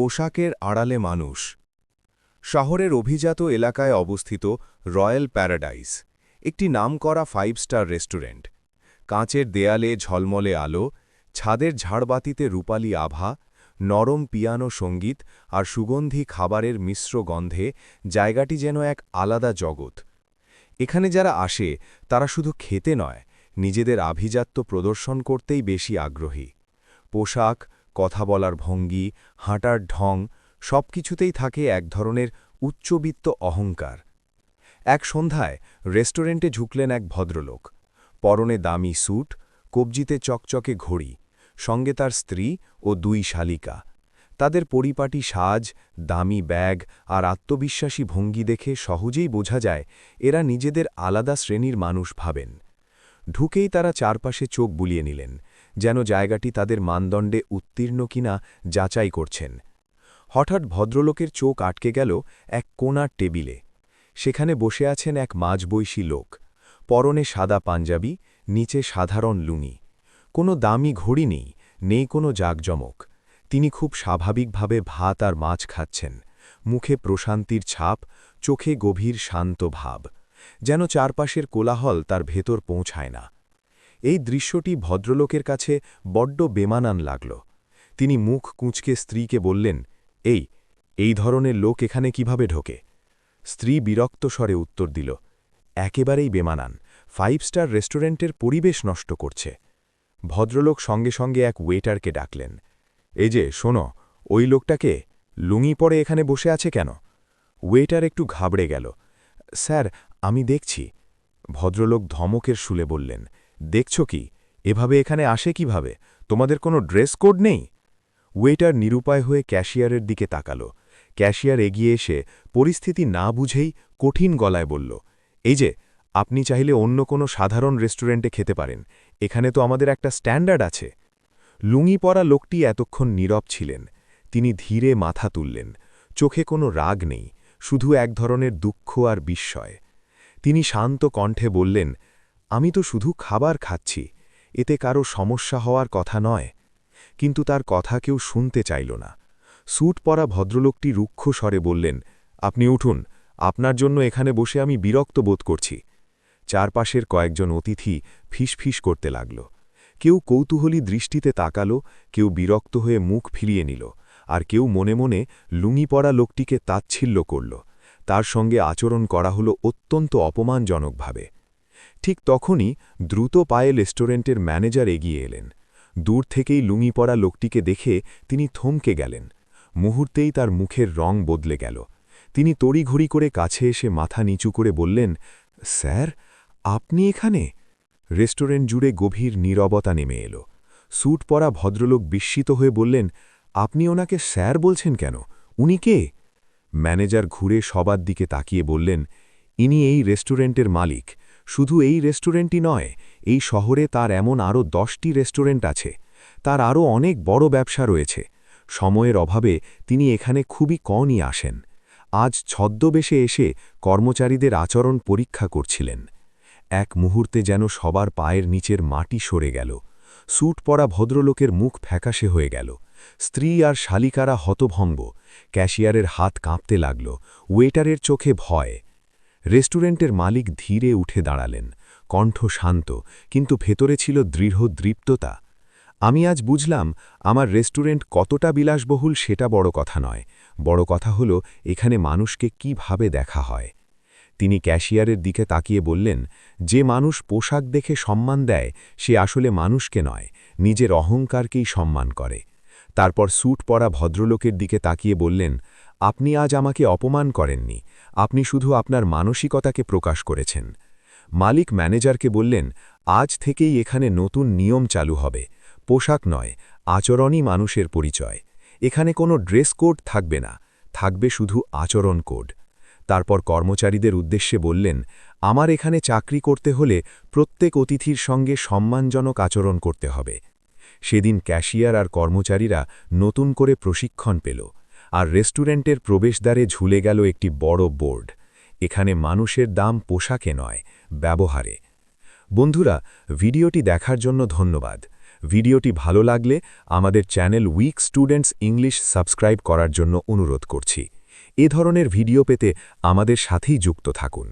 পোশাকের আড়ালে মানুষ। শহরের অভিজাত এলাকায় অবস্থিত রয়্যাল প্যারাডাইস, একটি নামকরা ফাইভ স্টার রেস্টুরেন্ট। কাঁচের দেয়ালে ঝলমলে আলো, ছাদের ঝাড়বাতিতে রূপালী আভা, নরম পিয়ানো সংগীত আর সুগন্ধি খাবারের মিশ্র গন্ধে জায়গাটি যেন এক আলাদা জগৎ। এখানে যারা আসে, তারা শুধু খেতে নয়, নিজেদের আভিজাত্য প্রদর্শন করতেই বেশি আগ্রহী। পোশাক কথা বলার ভঙ্গি, হাঁটার ঢং সবকিছুতেই থাকে এক ধরনের উচ্চবিত্ত অহংকার। এক সন্ধ্যায় রেস্টুরেন্টে ঝুঁকলেন এক ভদ্রলোক। পরনে দামি স্যুট, কবজিতে চকচকে ঘড়ি, সঙ্গে তার স্ত্রী ও দুই শালিকা। তাদের পরিপাটি সাজ, দামি ব্যাগ আর আত্মবিশ্বাসী ভঙ্গি দেখে সহজেই বোঝা যায় এরা নিজেদের আলাদা শ্রেণির মানুষ ভাবেন। ঢুকেই তারা চারপাশে চোখ বুলিয়ে নিলেন। যেন জায়গাটি তাদের মানদণ্ডে উত্তীর্ণ কিনা যাচাই করছেন। হঠাৎ ভদ্রলোকের চোখ আটকে গেল এক কোনার টেবিলে। সেখানে বসে আছেন এক মাঝবয়সী লোক। পরনে সাদা পাঞ্জাবি, নিচে সাধারণ লুনি কোনো দামি ঘড়ি নেই নেই কোনো জাকজমক। তিনি খুব স্বাভাবিকভাবে ভাত আর মাছ খাচ্ছেন। মুখে প্রশান্তির ছাপ, চোখে গভীর শান্ত ভাব। যেন চারপাশের কোলাহল তার ভেতর পৌঁছায় না। এই দৃশ্যটি ভদ্রলোকের কাছে বড্ড বেমানান লাগল। তিনি মুখ কুঁচকে স্ত্রীকে বললেন, এই এই ধরনের লোক এখানে কীভাবে ঢোকে? স্ত্রী বিরক্ত স্বরে উত্তর দিল, একেবারেই বেমানান। ফাইভ স্টার রেস্টুরেন্টের পরিবেশ নষ্ট করছে। ভদ্রলোক সঙ্গে সঙ্গে এক ওয়েটারকে ডাকলেন, এই যে, শোনো, ওই লোকটাকে লুঙি পরে এখানে বসে আছে কেন? ওয়েটার একটু ঘাবড়ে গেল, স্যার, আমি দেখছি। ভদ্রলোক ধমকের শুলে বললেন দেখছ কি? এভাবে এখানে আসে কীভাবে? তোমাদের কোনো ড্রেস কোড নেই? ওয়েটার নিরুপায় হয়ে ক্যাশিয়ারের দিকে তাকালো। ক্যাশিয়ার এগিয়ে এসে পরিস্থিতি না বুঝেই কঠিন গলায় বলল, এই যে, আপনি চাইলে অন্য কোনো সাধারণ রেস্টুরেন্টে খেতে পারেন। এখানে তো আমাদের একটা স্ট্যান্ডার্ড আছে। লুঙি পরা লোকটি এতক্ষণ নীরব ছিলেন। তিনি ধীরে মাথা তুললেন। চোখে কোনো রাগ নেই, শুধু এক ধরনের দুঃখ আর বিস্ময়। তিনি শান্ত কণ্ঠে বললেন আমি তো শুধু খাবার খাচ্ছি, এতে কারও সমস্যা হওয়ার কথা নয়। কিন্তু তার কথা কেউ শুনতে চাইল না। স্যুট পরা ভদ্রলোকটি রুক্ষ স্বরে বললেন, আপনি উঠুন, আপনার জন্য এখানে বসে আমি বিরক্ত বোধ করছি। চারপাশের কয়েকজন অতিথি ফিসফিস করতে লাগল। কেউ কৌতূহলী দৃষ্টিতে তাকালো, কেউ বিরক্ত হয়ে মুখ ফিরিয়ে নিল, আর কেউ মনে মনে লুঙি পড়া লোকটিকে তাচ্ছিল্য করল। তার সঙ্গে আচরণ করা হল অত্যন্ত অপমানজনকভাবে। ঠিক তখনই দ্রুত পায়ে রেস্টুরেন্টের ম্যানেজার এগিয়ে এলেন। দূর থেকেই লুঙি পড়া লোকটিকে দেখে তিনি থমকে গেলেন। মুহূর্তেই তার মুখের রং বদলে গেল। তিনি তড়িঘড়ি করে কাছে এসে মাথা নিচু করে বললেন, স্যার, আপনি এখানে? রেস্টুরেন্ট জুড়ে গভীর নীরবতা নেমে এলো। স্যুট পরা ভদ্রলোক বিস্মিত হয়ে বললেন, আপনি ওনাকে স্যার বলছেন কেন? উনি কে? ম্যানেজার ঘুরে সবার দিকে তাকিয়ে বললেন, ইনি এই রেস্টুরেন্টের মালিক। শুধু এই রেস্টুরেন্টই নয়, এই শহরে তার এমন আরও দশটি রেস্টুরেন্ট আছে, তার আরও অনেক বড় ব্যবসা রয়েছে। সময়ের অভাবে তিনি এখানে খুবই কমই আসেন। আজ ছদ্মবেশে এসে কর্মচারীদের আচরণ পরীক্ষা করছিলেন। এক মুহূর্তে যেন সবার পায়ের নিচের মাটি সরে গেল। স্যুট পরা ভদ্রলোকের মুখ ফ্যাকাশে হয়ে গেল। স্ত্রী আর শালিকারা হতভঙ্গ ক্যাশিয়ারের হাত কাঁপতে লাগল। ওয়েটারের চোখে ভয়। রেস্টুরেন্টের মালিক ধীরে উঠে দাঁড়ালেন, কণ্ঠ শান্ত, কিন্তু ভেতরে ছিল দৃঢ় দৃপ্ততা। আমি আজ বুঝলাম, আমার রেস্টুরেন্ট কতটা বিলাসবহুল সেটা বড় কথা নয়, বড় কথা হল এখানে মানুষকে কীভাবে দেখা হয়। তিনি ক্যাশিয়ারের দিকে তাকিয়ে বললেন, যে মানুষ পোশাক দেখে সম্মান দেয়, সে আসলে মানুষকে নয়, নিজের অহংকারকেই সম্মান করে। তারপর স্যুট পরা ভদ্রলোকের দিকে তাকিয়ে বললেন আপনি আজ আমাকে অপমান করেননি, আপনি শুধু আপনার মানসিকতাকে প্রকাশ করেছেন। মালিক ম্যানেজারকে বললেন, আজ থেকেই এখানে নতুন নিয়ম চালু হবে, পোশাক নয়, আচরণই মানুষের পরিচয়। এখানে কোনো ড্রেস কোড থাকবে না, থাকবে শুধু আচরণ কোড। তারপর কর্মচারীদের উদ্দেশ্যে বললেন, আমার এখানে চাকরি করতে হলে প্রত্যেক অতিথির সঙ্গে সম্মানজনক আচরণ করতে হবে। সেদিন ক্যাশিয়ার আর কর্মচারীরা নতুন করে প্রশিক্ষণ পেল। আর রেস্টুরেন্টের প্রবেশদ্বারে ঝুলে গেল একটি বড় বোর্ড। এখানে মানুষের দাম পোশাকে নয়, ব্যবহারে। বন্ধুরা, ভিডিওটি দেখার জন্য ধন্যবাদ। ভিডিওটি ভালো লাগলে আমাদের channel weak students English subscribe করার জন্য অনুরোধ করছি। এ ধরনের ভিডিও পেতে আমাদের সাথেই যুক্ত থাকুন।